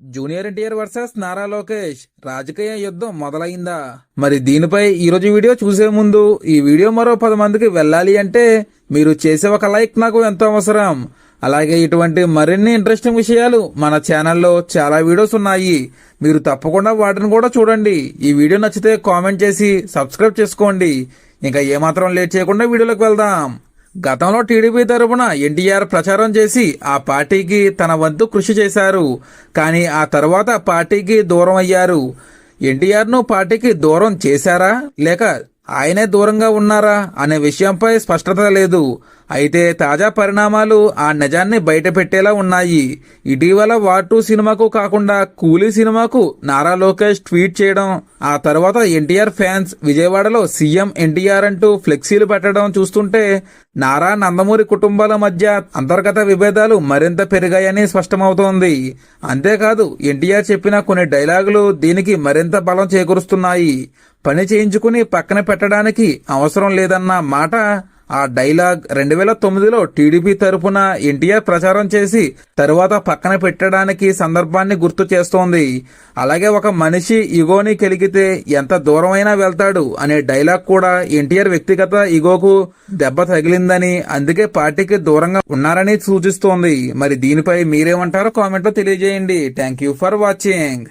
Junior NTR versus Nara Lokesh రాజకీయ యుద్ధం మొదలైందా? మరి దీనిపై ఈరోజు వీడియో చూసే ముందు ఈ వీడియో మరో పది మందికి వెళ్ళాలి అంటే మీరు చేసే ఒక లైక్ నాకు ఎంతో అవసరం. అలాగే ఇటువంటి మరిన్ని ఇంట్రెస్టింగ్ విషయాలు మన ఛానల్లో చాలా వీడియోస్ ఉన్నాయి. మీరు తప్పకుండా వాటిని కూడా చూడండి. ఈ వీడియో నచ్చితే కామెంట్ చేసి సబ్స్క్రైబ్ చేసుకోండి. ఇంకా ఏమాత్రం లేట్ చేయకుండా వీడియోలోకి వెళ్దాం. గతంలో టీడీపీ తరపున ఎన్టీఆర్ ప్రచారం చేసి ఆ పార్టీకి తన వంతు కృషి చేశారు. కానీ ఆ తర్వాత పార్టీకి దూరం అయ్యారు. ఎన్టీఆర్ను పార్టీకి దూరం చేశారా? లేక ఆయనే దూరంగా ఉన్నారా అనే విషయంపై స్పష్టత లేదు. అయితే తాజా పరిణామాలు ఆ నిజాన్ని బయటపెట్టేలా ఉన్నాయి. ఇటీవల వార్ టూ సినిమాకు కాకుండా కూలీ సినిమాకు నారా లోకేష్ ట్వీట్ చేయడం ఆ తర్వాత ఎన్టీఆర్ ఫ్యాన్స్ విజయవాడలో సీఎం ఎన్టీఆర్ అంటూ ఫ్లెక్సీలు పెట్టడం చూస్తుంటే నారా నందమూరి కుటుంబాల మధ్య అంతర్గత విభేదాలు మరింత పెరిగాయని స్పష్టమవుతోంది. అంతేకాదు ఎన్టీఆర్ చెప్పిన కొన్ని డైలాగులు దీనికి మరింత బలం చేకూరుస్తున్నాయి. పని చేయించుకుని పక్కన పెట్టడానికి అవసరం లేదన్న మాట ఆ డైలాగ్ రెండు వేల తొమ్మిదిలో టీడీపీ తరపున ఎన్టీఆర్ ప్రచారం చేసి తరువాత పక్కన పెట్టడానికి సందర్భాన్ని గుర్తు చేస్తోంది. అలాగే ఒక మనిషి ఇగోని కలిగితే ఎంత దూరమైనా వెళ్తాడు అనే డైలాగ్ కూడా ఎన్టీఆర్ వ్యక్తిగత ఇగోకు దెబ్బ తగిలిందని అందుకే పార్టీకి దూరంగా ఉన్నారని సూచిస్తోంది. మరి దీనిపై మీరేమంటారో కామెంట్లో తెలియజేయండి. Thank you for watching.